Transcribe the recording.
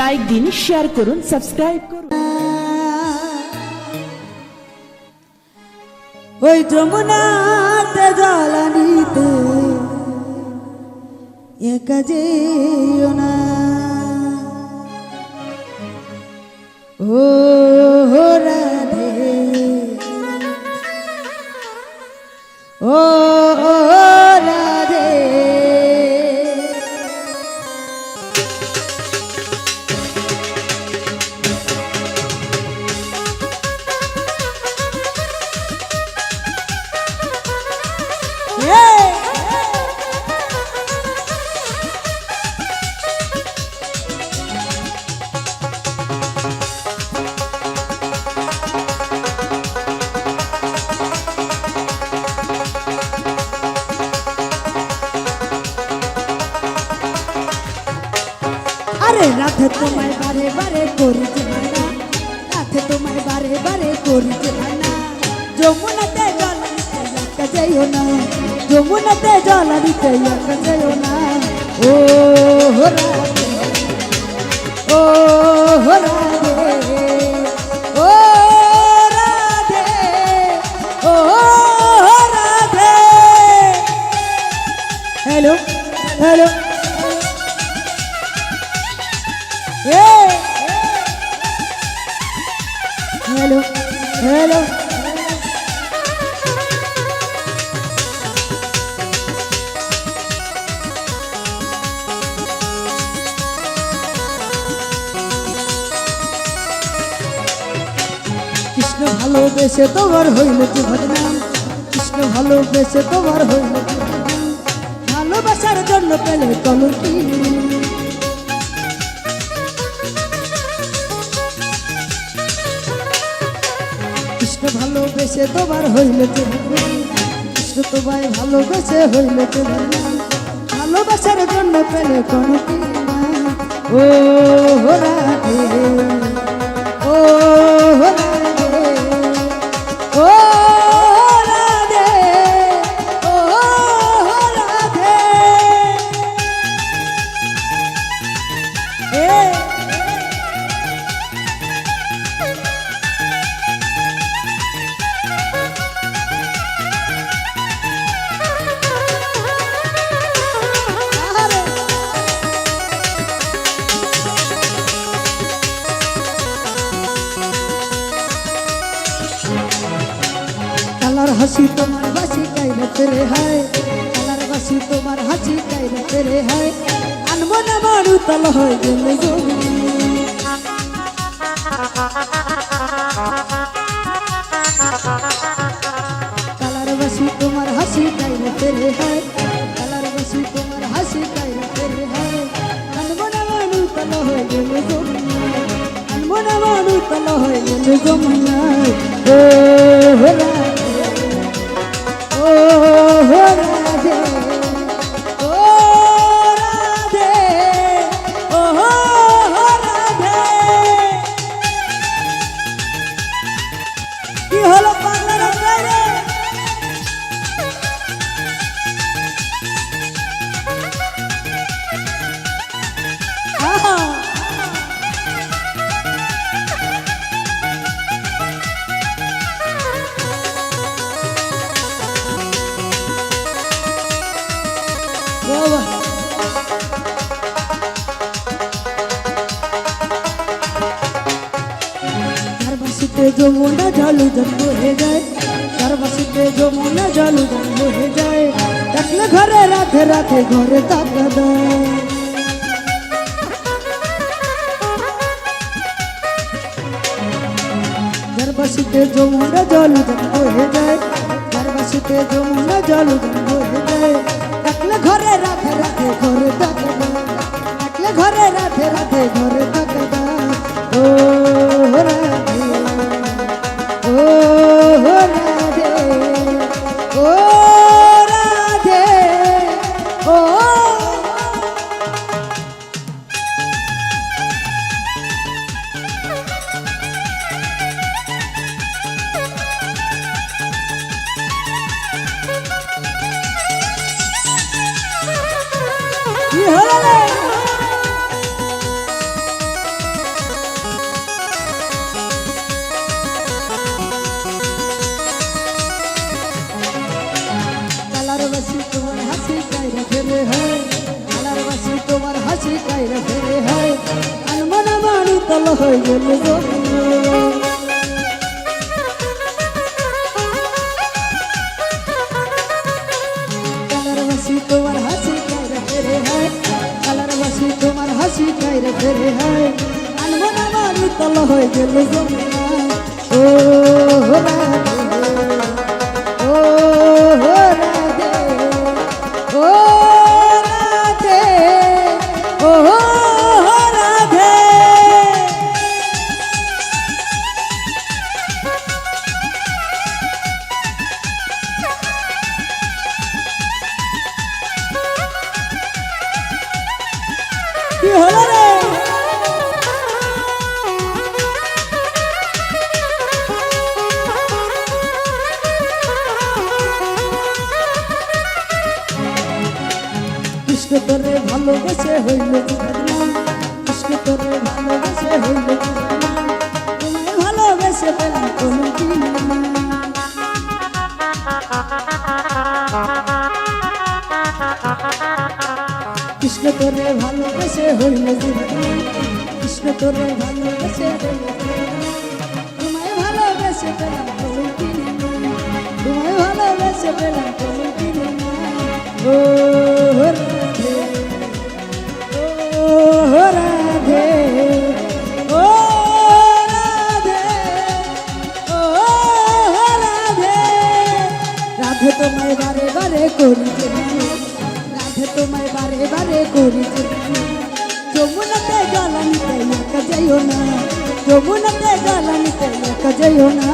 Like দিন share করুন subscribe করুন। ওই যমুনাতে জলানিতে একা যেও না। ও রাধে তোমায় বারে বারে করি না রাধে তোমায় বারে বারে করি না যমুনাতে জল একা যাইও না। যমুনাতে জল দিতে একা যাইও না। ও রাধে। ও রাধে। ও রাধে। হ্যালো কৃষ্ণ ভালোবেসে তোমার হইল যে ভজনাম কৃষ্ণ ভালোবেসে তোমার হইল ভালোবাসার জন্য পেলে কলকি কৃষ্ণ ভালোবেসে তোমার হইল। কৃষ্ণ তোমায় ভালোবেসে হইল ভগবান। ভালোবাসার জন্য পেলে কোনো। ও হরা হাসি তোমার বাসি কাইলে তেরে হায়। কালার বাসি তোমার হাসি কাইলে তেরে হায়। আনব না মারু তল হয়ে গেলে গো কালার বাসি তোমার হাসি কাইলে তেরে হায়। কালার বাসি তোমার হাসি কাইলে তেরে হায়। আনব না মারু তল হয়ে গেলে গো আনব না মারু তল হয়ে গেলে গো ও রাধে ও जो मुंडा जालू जंगो हो जाए सर्वसी के जो मुंडा जालू जंगो हो जाए दखल घरे राधे राधे घरे तक सर्वसी के जो मुंडा जालू जंगो हो जाए सर्वसी के जो मुंडा जालू जंगो हो जाए কাইরে ফেরে হয়। কালার বাসি, তোমার হাসি কাইরে ফেরে হয়। আনমনা মারু তল হয়ে গেল তোমার হাসি কাইরে ফেরে হয়। কালার বাসি, তোমার হাসি কাইরে ফেরে হয়। আনমনা মারু তল হয়ে গেল যমুনা কৃষ্ণ তোরে ভালোবেসে হইল কৃষ্ণ তোরে ভালোবেসে হইল তোমায় ভালোবেসে পেলাম কোনো দিন কৃষ্ণ তোরে ভালোবেসে হইল কৃষ্ণ তোরে ভালোবেসে হইল তোমায় ভালোবেসে পেলাম কোনো দিন তোমায় ভালোবেসে পেলাম কোনো দিন ও রাধে তোমায় বারে বারে করিছে রাধে তোমায় বারে বারে করিছে যমুনাতে জলানিতে একা যাইও না যমুনাতে জলানিতে একা যাইও না